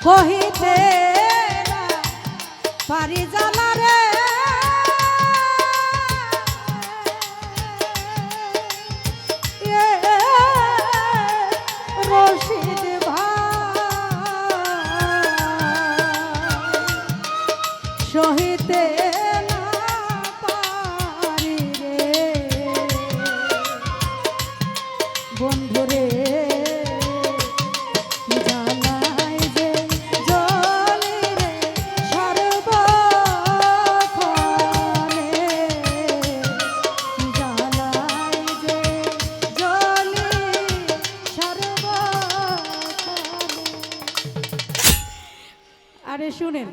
কহিতে পারি জানা আরে শুনেন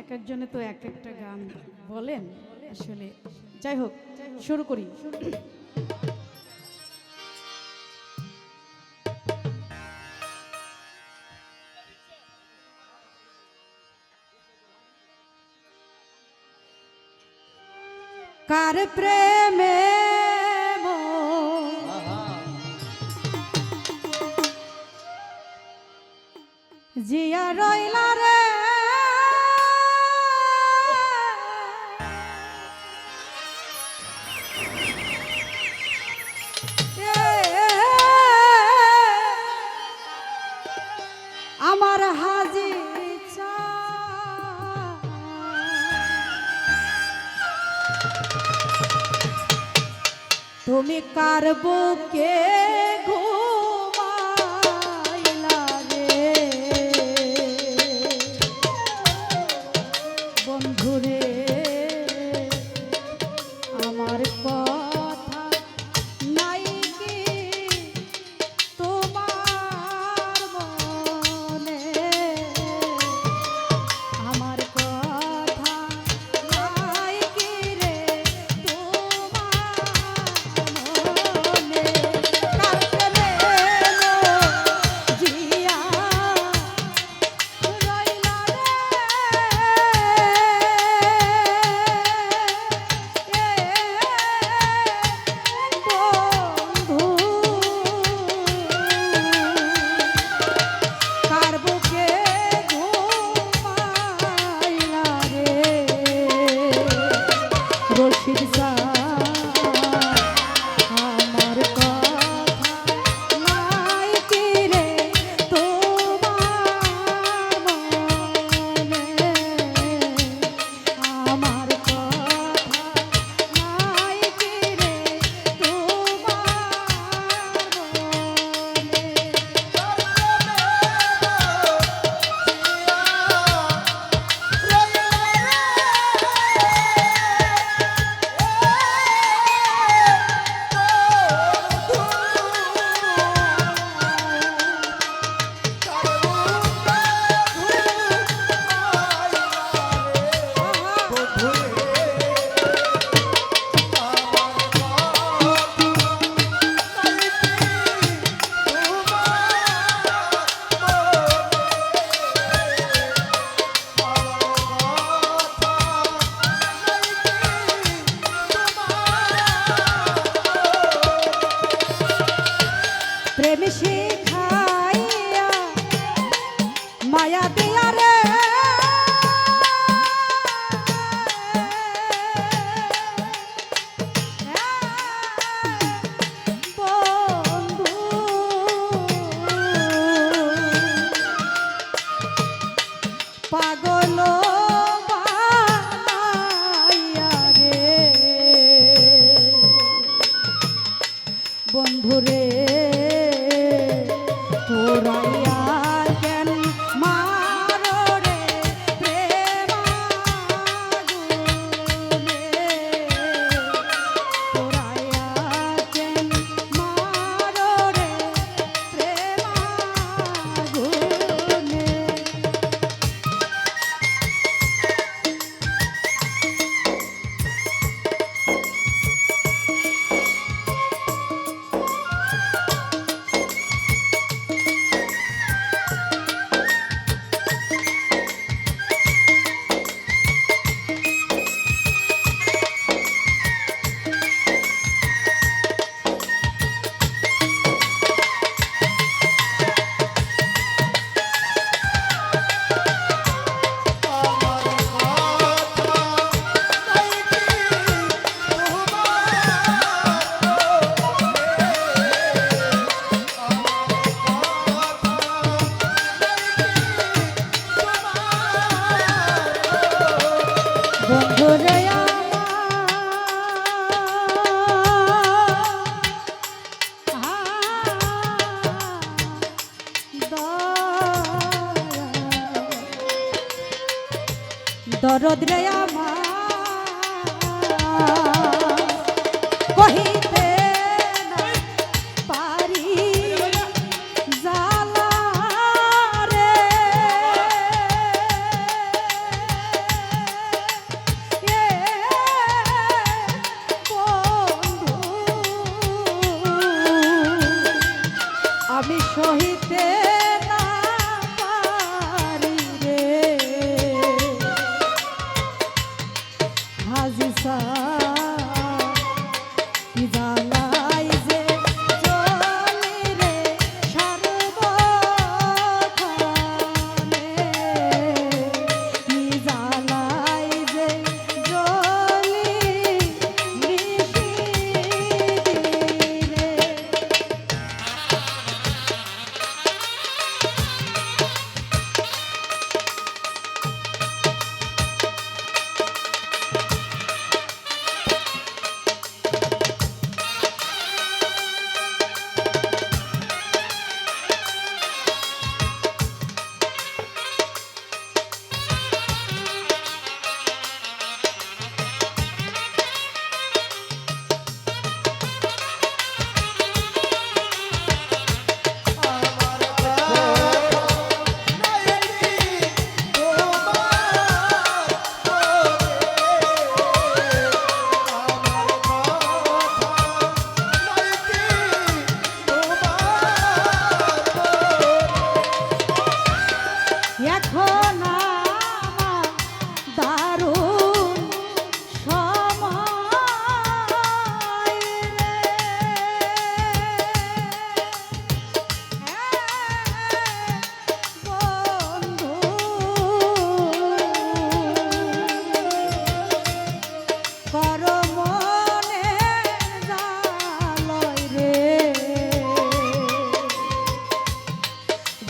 এক একজনে তো এক একটা গান বলেন, আসলে যাই হোক, শুরু করি। কার প্রেমে জিয়া রইলা রে। আমার হাজি তুমি কার বুকে প্রেম সে দরদ রে আমার।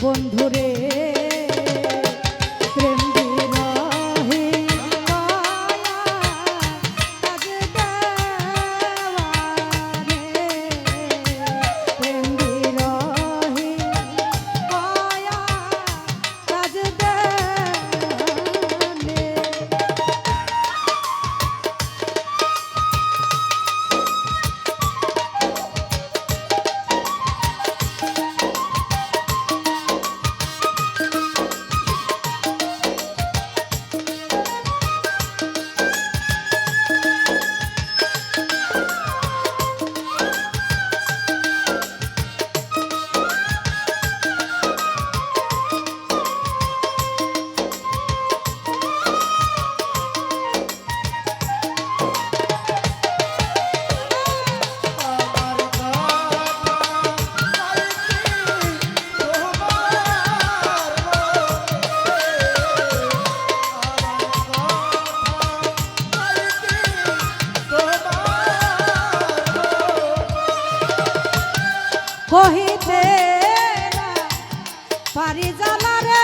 বন্ধুরে সহিতে পারি জ্বালা রে।